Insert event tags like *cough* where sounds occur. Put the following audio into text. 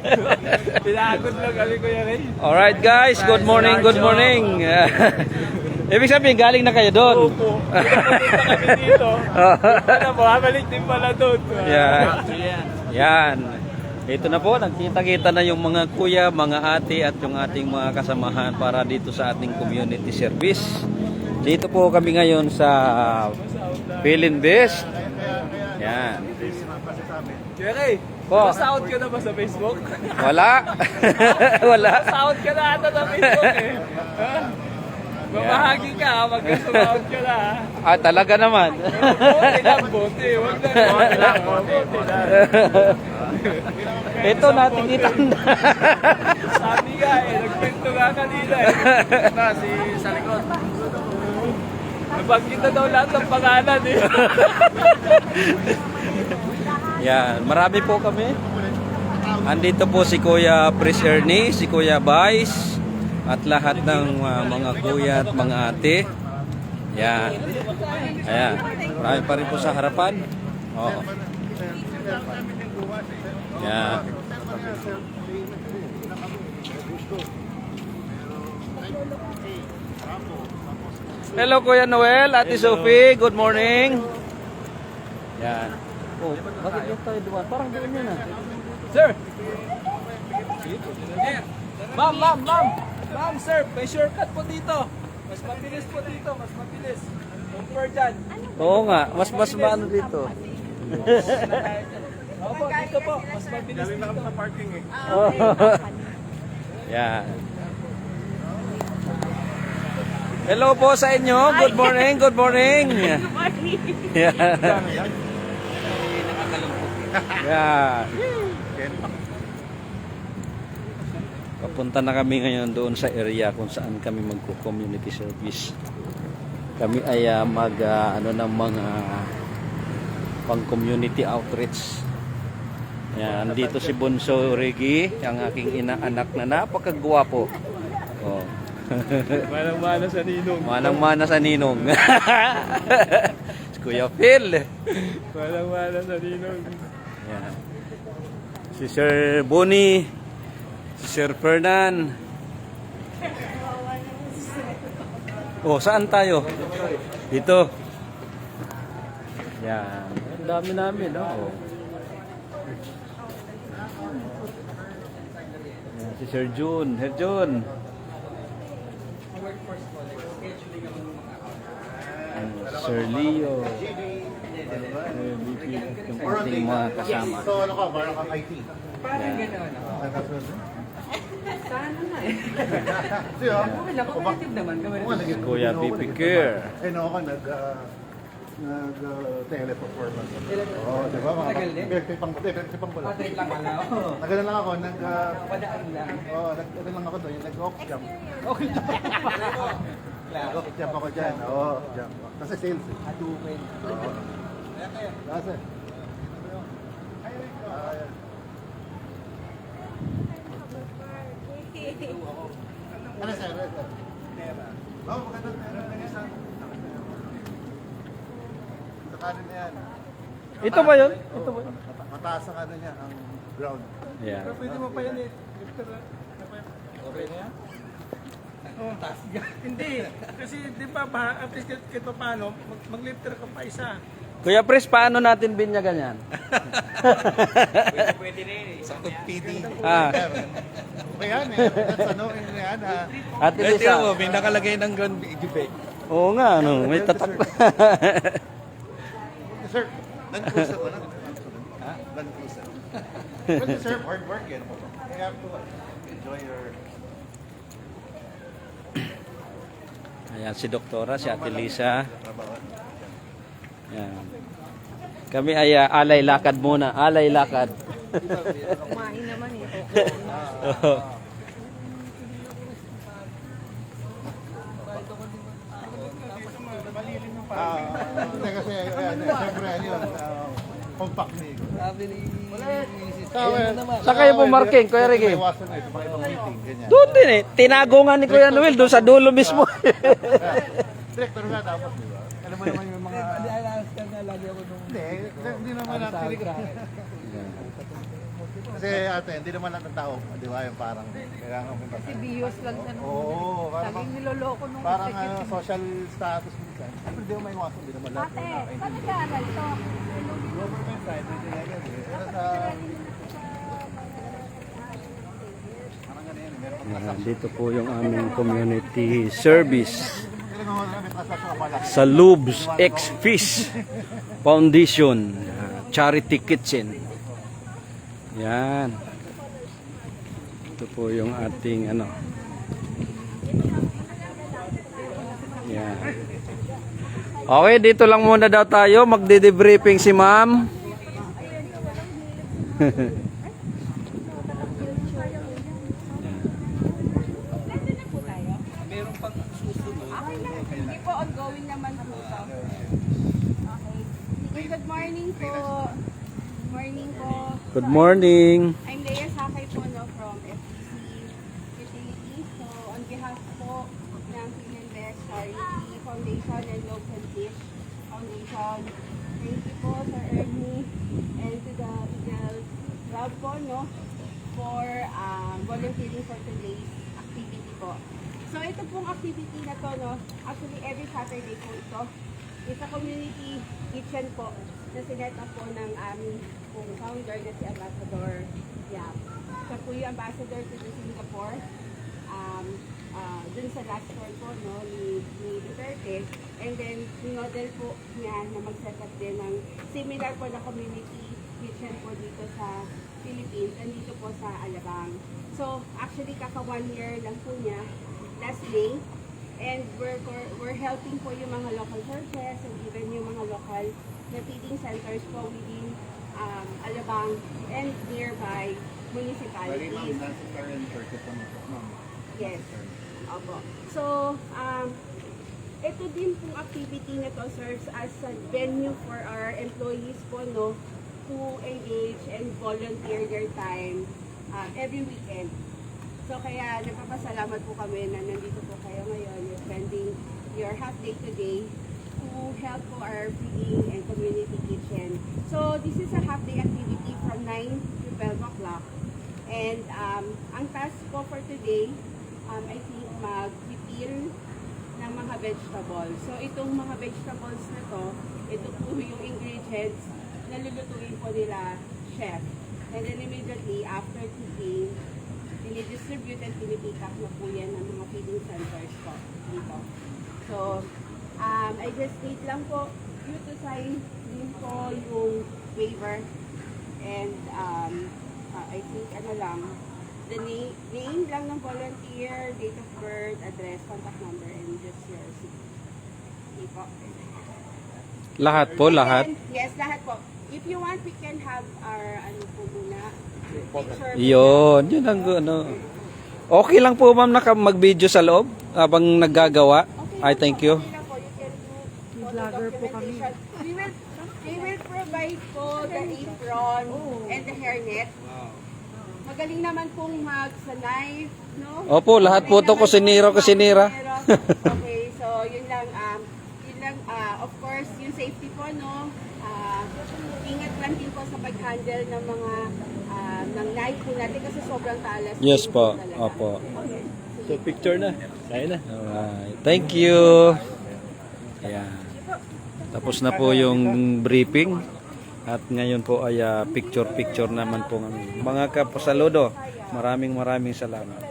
*laughs* Pinagod lang kami Kuya Ray. Alright guys, good morning, good morning. *laughs* Ibig sabihin, galing na kayo doon. Opo. Kami dito. *laughs* Ano, bumabalik din pala doon. Yeah. Yan. Ito na po, nagkita-kita na yung mga kuya, mga ate at yung ating mga kasamahan para dito sa ating community service. Dito po kami ngayon sa Philin Best. Yan. Kuya Po. Nasa-out ka na ba sa Facebook? Wala. *laughs* Wala. Nasa-out ka na ata sa Facebook eh. Ha? Mamahagi ka ha, magka-out ka na ha. Ah, talaga naman. Bote lang, bote. Huwag na. Bote lang, bote. Ito natikita na. Sabi nga eh, nagkwento nga kanina eh. Na, si sa likod. Nabanggit na daw lahat ng pangalan eh. *laughs* Yan, marami po kami. Andito po si Kuya Pris Ernie, si Kuya Vice, at lahat ng uh, mga kuya at mga ate. Yan. Ayan. Marami pa rin po sa harapan. Oo. Yan. Hello Kuya Noel, Ate Sophie, good morning. Yan. Oh, bakit yung tayo dumaan? Parang doon yun ah. Sir! Ma'am, ma'am, ma'am! Ma'am, sir, may shortcut po dito. Mas mabilis po dito, mas mabilis. Compare dyan. Oo nga, mas mas maano dito. *laughs* Opo, dito po. Mas mabilis dito. sa parking eh. *laughs* Yan. Hello po sa inyo. Good morning, good morning. *laughs* Yan. Yan. Papunta na kami ngayon doon sa area kung saan kami magko-community service. Kami ay ah, mag ah, ano ng mga pang community outreach. Yan, dito si Bonso Regi, ang aking inaanak na napakagwapo. Oh. *laughs* Manang-mana sa ninong. Manang-mana sa ninong. *laughs* Kuya Phil. Manang-mana sa ninong. Yan. Si Sir Bonnie. Si Sir Fernan. Oh, saan tayo? Dito. Yan. Ang dami namin, no? Oh. Yan, si Sir Jun. Sir Jun. Sir Leo. BP. Yung ating mga kasama. So ano ka, parang kang IT. Yan. Sana na eh. Siya, Okay lang, competitive naman. Oo nga, naging Kuya BP Care. Eh, no, ako nag, ah, nag, uh, teleperformance. Oo, di ba? Mga Tagal din. pinagtipang, pinagtipang ko lang. Patrick lang wala ako. Nagano lang ako, nag, ah, Padaan lang. oh, nag, ano lang ako doon, yung nag-off jump. Okay lang. Nag-off jump ako dyan, oo, jump. Kasi sales eh. Adukin. Oo. Kasi, ano sir? Ano sir? Oo, magandang pera na isa. Sa kanan na yan. Ito ba yun? Ito ba yun? Mata- Mataas ang ano niya, ang ground. Yeah. Pwede mo pa yan eh. Okay na yan? Oh, Hindi. Kasi di ba ba, at least kahit pa paano, mag- mag-lifter ka pa isa. Kuya Pres, paano natin binyagan yan? Pwede na eh. Sa PD. ah, Okay yan eh. That's ano, yun yan ah. Ate Lisa. may nakalagay ng ground giveaway. Oo nga, ano, may tatak. Sir, non-cruiser ko lang. Ha? Non-cruiser. But you serve hard work yan. You have to enjoy your... Ayan, si Doktora, si Ate Lisa. trabaho. Yan. Kami ay ah, alay lakad muna, alay lakad. Kumain naman eh. *laughs* Hindi kasi, ayan, siyempre, yun, compact na yun. Sabi ni... Saan kayo pumarking, Kuya Ricky? Na. Doon din eh. Tinago nga ni Kuya Noel doon sa dulo mismo. Director nga dapat, di ba? Alam mo naman yung mga... Hindi, alas ka na lagi ako nung... Hindi, hindi naman actually. Kasi ate, hindi naman lahat ng tao, di ba, yung parang kailangan mo Si Bios lang sa Oo, parang, Laging niloloko nung parang ano, social status minsan. Siyempre, hindi mo may iwasan, hindi naman lahat Ate, saan nakakaintindi. nag-aaral to? Government side, hindi na yan eh. Sa... Ayan, dito po yung aming community service Sa Lubs X Fish Foundation ah, Charity Kitchen. Yan. Ito po yung ating ano. Yan. Okay, dito lang muna daw tayo. Magde-debriefing si ma'am. *laughs* Hindi po, ongoing naman po ito. Okay. Sige, good morning po. Good morning po. Good morning. I'm Leia Sakay po no, from FTC Utilities. So, on behalf po ng Pinelbeck Charity Foundation and Local Fish Foundation, thank you po Sir Ernie and to the Eagle Club po no, for um, volunteering for today's activity po. So, ito pong activity na to, no, actually every Saturday po ito. It's a community kitchen po na sinet up po ng aming pong founder na si Ambassador Yap. Siya po yung ambassador to the Singapore. Um, uh, dun sa last tour po no, ni, ni Duterte. And then, minodel po niya na mag-set up din ng similar po na community kitchen po dito sa Philippines and dito po sa Alabang. So, actually, kaka one year lang po niya last May. Helping po yung mga local churches and even yung mga local na feeding centers po within um, Alabang and nearby Bali, ma'am, municipalities. nasa current church ito mo. Ma'am. Yes. Opo. So, um, ito din pong activity na to serves as a venue for our employees po, no, to engage and volunteer their time uh, every weekend. So, kaya nagpapasalamat po kami na nandito po kayo ngayon. Spending your half day today to help po our feeding and community kitchen. So, this is a half day activity from 9 to 12 o'clock. And um, ang task po for today, um, I think mag-peel ng mga vegetables. So itong mga vegetables na to, ito po yung ingredients na lulutuin po nila chef. And then immediately after cooking, dinidistribute and pinipick na po yan ng mga feeding centers po dito. So, um, I just need lang po you to sign din po yung waiver and um, uh, I think ano lang, the name, name lang ng volunteer, date of birth, address, contact number, and just your CV po. Lahat po, lahat. And, yes, lahat po. If you want, we can have our, ano po muna, picture. Yun, yun ang ano. Okay lang po ma'am naka mag-video sa loob habang naggagawa. I thank you. Vlogger po kami. We will, we will provide po the apron and the hairnet. Magaling naman pong mag sa knife, no? Opo, lahat po to Magaling naman kusinero, pong kusinera. kusinero. *laughs* okay, so yun lang, um, yun lang, ah, of course, yung safety po, no? Ah, ingat lang din po sa pag-handle ng mga ah, ng knife po natin kasi sobrang talas. Yes po, opo. Okay. So picture na. Tayo na. Alright. Thank you. Ayan. Tapos na po yung briefing. At ngayon po ay ah, picture-picture naman po. Mga kapasaludo, maraming maraming salamat.